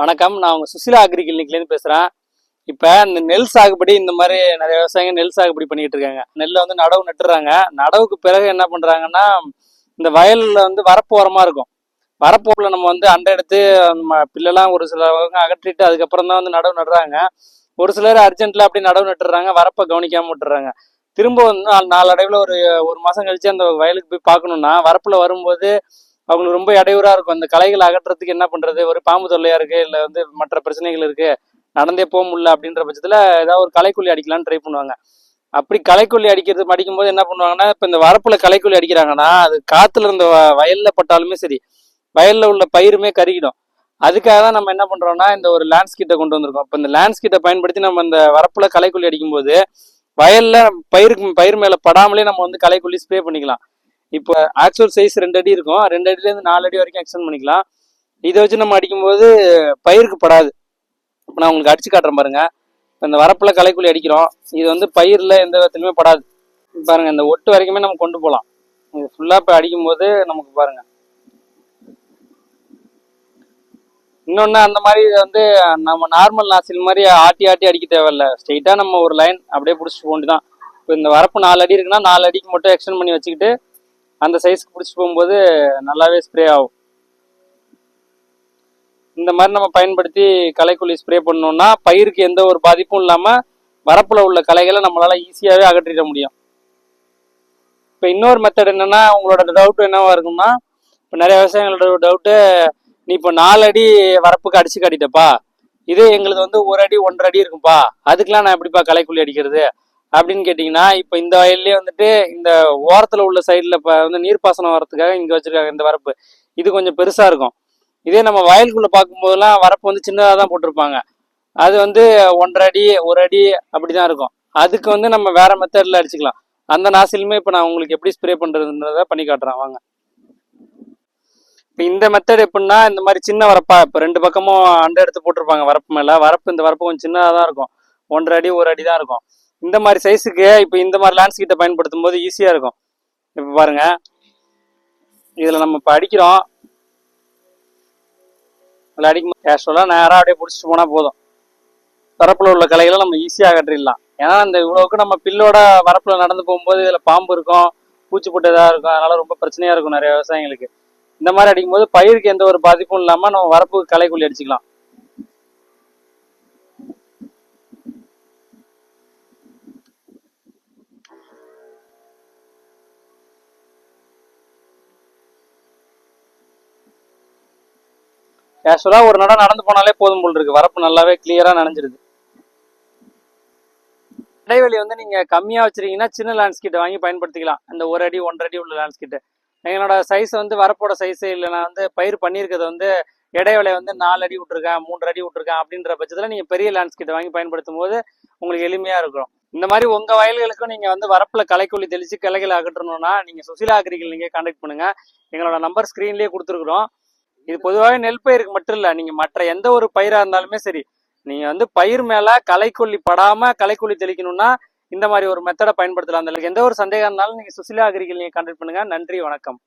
வணக்கம். நான் உங்கள் சுசிலா அக்ரி கிளினிக்லேருந்து பேசுகிறேன் இப்போ இந்த நெல் சாகுபடி இந்த மாதிரி நிறைய விவசாயிங்க நெல் சாகுபடி பண்ணிகிட்டு இருக்காங்க. நெல்லை வந்து நடவு நட்டுறாங்க. நடவுக்கு பிறகு என்ன பண்ணுறாங்கன்னா இந்த வயலில் வந்து வரப்பு உரமாக இருக்கும். வரப்போல நம்ம வந்து அண்டை எடுத்து நம்ம பில்லெல்லாம் ஒரு சில அகற்றிட்டு அதுக்கப்புறம் தான் வந்து நடவு நடுறாங்க. ஒரு சிலர் அர்ஜென்ட்டில் அப்படி நடவு நட்டுறாங்க. வரப்பை கவனிக்காமல் விட்டுறாங்க. திரும்ப வந்து நாள் அடைவில் ஒரு ஒரு மாதம் கழித்து அந்த வயலுக்கு போய் பார்க்கணுன்னா வரப்பில் வரும்போது அவங்களுக்கு ரொம்ப இடையூறா இருக்கும். அந்த களைகளை அகற்றுறதுக்கு என்ன பண்றது? ஒரு பாம்பு தொல்லையா இருக்கு இல்ல வந்து மற்ற பிரச்சனைகள் இருக்கு நடந்தே போக முடியல அப்படின்ற பட்சத்துல ஏதாவது ஒரு கலைக்கொல்லி அடிக்கலாம்னு ட்ரை பண்ணுவாங்க. அப்படி கலைக்கொல்லி அடிக்கிறது அடிக்கும் போது என்ன பண்ணுவாங்கன்னா இப்ப இந்த வரப்புல கலைக்கொல்லி அடிக்கிறாங்கன்னா அது காத்துல இருந்த வ- வயல்ல பட்டாலுமே சரி வயல்ல உள்ள பயிருமே கருகிடும். அதுக்காக தான் நம்ம என்ன பண்றோம்னா இந்த ஒரு லேண்ட்ஸ்கிட்ட கொண்டு வந்திருக்கோம். இப்போ இந்த லேண்ட்ஸ்கிட்ட பயன்படுத்தி நம்ம இந்த வரப்புல கலைக்கொல்லி அடிக்கும்போது வயல்ல பயிருக்கு பயிர் மேல படாமலே நம்ம வந்து கலைக்கொல்லி ஸ்ப்ரே பண்ணிக்கலாம். இப்போ ஆக்சுவல் சைஸ் ரெண்டு அடி இருக்கும். ரெண்டு அடியிலேருந்து நாலு அடி வரைக்கும் எக்ஸ்டெண்ட் பண்ணிக்கலாம். இதை வச்சு நம்ம அடிக்கும்போது பயிருக்கு படாது. இப்போ நான் உங்களுக்கு அடிச்சு காட்டுறேன் பாருங்க. இந்த வரப்புல களைக்குள்ளி அடிக்கிறோம். இது வந்து பயிரில் எந்த விதத்துலையுமே படாது. பாருங்க இந்த ஒட்டு வரைக்குமே நம்ம கொண்டு போகலாம். இது ஃபுல்லாக இப்போ அடிக்கும்போது நமக்கு பாருங்க. இன்னொன்று அந்த மாதிரி வந்து நம்ம நார்மல் நாசில் மாதிரி ஆட்டி ஆட்டி அடிக்க தேவையில்ல. ஸ்ட்ரெயிட்டாக நம்ம ஒரு லைன் அப்படியே பிடிச்சிட்டு போண்டு தான் இப்போ இந்த வரப்பு நாலு அடி இருக்குன்னா நாலு அடிக்கு மட்டும் எக்ஸ்டெண்ட் பண்ணி வச்சுக்கிட்டு அந்த சைஸ்க்கு பிடிச்சிட்டு போகும்போது நல்லாவே ஸ்ப்ரே ஆகும். இந்த மாதிரி நம்ம பயன்படுத்தி களைக்குள்ளி ஸ்ப்ரே பண்ணோம்னா பயிருக்கு எந்த ஒரு பாதிப்பும் இல்லாமல் வரப்பில் உள்ள களைகளை நம்மளால் ஈஸியாகவே அகற்றிட முடியும். இப்போ இன்னொரு மெத்தட் என்னென்னா உங்களோட டவுட் என்னவா இருக்கும்னா இப்போ நிறைய விவசாயிகளோட டவுட்டு நீ இப்போ நாலு அடி வரப்புக்கு அடிச்சு காட்டிட்டப்பா. இதே எங்களுக்கு வந்து ஒரு அடி ஒன்றரை அடி இருக்கும்பா. அதுக்கெலாம் நான் எப்படிப்பா களைக்குள்ளி அடிக்கிறது? அப்படின்னு கேட்டிங்கன்னா இப்போ இந்த வயல்லே வந்துட்டு இந்த ஓரத்தில் உள்ள சைடில் இப்போ வந்து நீர்ப்பாசனம் வரத்துக்காக இங்கே வச்சுருக்காங்க இந்த வரப்பு. இது கொஞ்சம் பெருசாக இருக்கும். இதே நம்ம வயலுக்குள்ளே பார்க்கும்போதெல்லாம் வரப்பு வந்து சின்னதாக தான் போட்டிருப்பாங்க. அது வந்து ஒன்றரை அடி ஒரு அடி அப்படி தான் இருக்கும். அதுக்கு வந்து நம்ம வேற மெத்தடில் அடிச்சுக்கலாம். அந்த நாசிலுமே இப்போ நான் உங்களுக்கு எப்படி ஸ்ப்ரே பண்ணுறதுன்றத பண்ணி காட்டுறேன். வாங்க. இப்போ இந்த மெத்தட் எப்படின்னா இந்த மாதிரி சின்ன வரப்பா இப்போ ரெண்டு பக்கமும் அண்டை எடுத்து போட்டிருப்பாங்க வரப்பு மேலே. வரப்பு இந்த வரப்பு கொஞ்சம் சின்னதாக தான் இருக்கும். ஒன்றரை அடி ஒரு அடி தான் இருக்கும். இந்த மாதிரி சைஸுக்கு இப்போ இந்த மாதிரி லேண்ட்ஸ் கிட்ட பயன்படுத்தும் போது ஈஸியாக இருக்கும். இப்போ பாருங்க. இதில் நம்ம இப்போ அடிக்கிறோம். அதில் அடிக்கும் கேஷுவலாக நேராக அப்படியே பிடிச்சிட்டு போனால் போதும். வரப்பில் உள்ள கலைகளை நம்ம ஈஸியாக கட்டிடலாம். ஏன்னா இந்த இவ்வளோவுக்கு நம்ம பில்லோட வரப்பில் நடந்து போகும்போது இதில் பாம்பு இருக்கும் பூச்சி போட்டு இதாக இருக்கும் அதனால் ரொம்ப பிரச்சனையாக இருக்கும் நிறைய விவசாயிங்களுக்கு இந்த மாதிரி அடிக்கும்போது பயிருக்கு எந்த ஒரு பாதிப்பும் இல்லாமல் நம்ம வரப்புக்கு களைக்குள்ளி அடிச்சுக்கலாம். கேஷுவலாக ஒரு நடம் நடந்து போனாலே போதும் போல் இருக்கு. வரப்பு நல்லாவே கிளியராக நனைஞ்சிருது. இடைவெளி வந்து நீங்க கம்மியா வச்சிருக்கீங்கன்னா சின்ன லேண்ட்ஸ்கிட்ட வாங்கி பயன்படுத்திக்கலாம். அந்த ஒரு அடி ஒன்றரை அடி உள்ள லேண்ட்ஸ்கிட்ட எங்களோட சைஸ் வந்து வரப்போட சைஸ் இல்லை நான் வந்து பயிர் பண்ணியிருக்கிறது வந்து இடைவெளி வந்து நாலு அடி விட்டுருக்கேன் மூன்று அடி விட்டுருக்கேன் அப்படின்ற பட்சத்தில் நீங்கள் பெரிய லேண்ட்ஸ்கிட்ட வாங்கி பயன்படுத்தும் போது உங்களுக்கு எளிமையாக இருக்கும். இந்த மாதிரி உங்கள் வயல்களுக்கும் நீங்கள் வந்து வரப்பில் களைக்கொல்லி தெளித்து கிளைகளை அகற்றணும்னா நீங்கள் சுசிலா அக்ரிகள் நீங்கள் கான்டாக்ட் பண்ணுங்க. எங்களோட நம்பர் ஸ்க்ரீன்லேயே கொடுத்துருக்குறோம். இது பொதுவாக நெல் பயிருக்கு மட்டும் இல்லை. நீங்கள் மற்ற எந்த ஒரு பயிராக இருந்தாலுமே சரி நீங்கள் வந்து பயிர் மேலே களைக்கொல்லி படாமல் களைக்கொல்லி தெளிக்கணும்னா இந்த மாதிரி ஒரு மெத்தடை பயன்படுத்தலாம். அந்த எந்த ஒரு சந்தேகம் இருந்தாலும் நீங்கள் சுசிலா அக்ரிகள் நீங்கள் கான்டாக்ட் பண்ணுங்க. நன்றி வணக்கம்.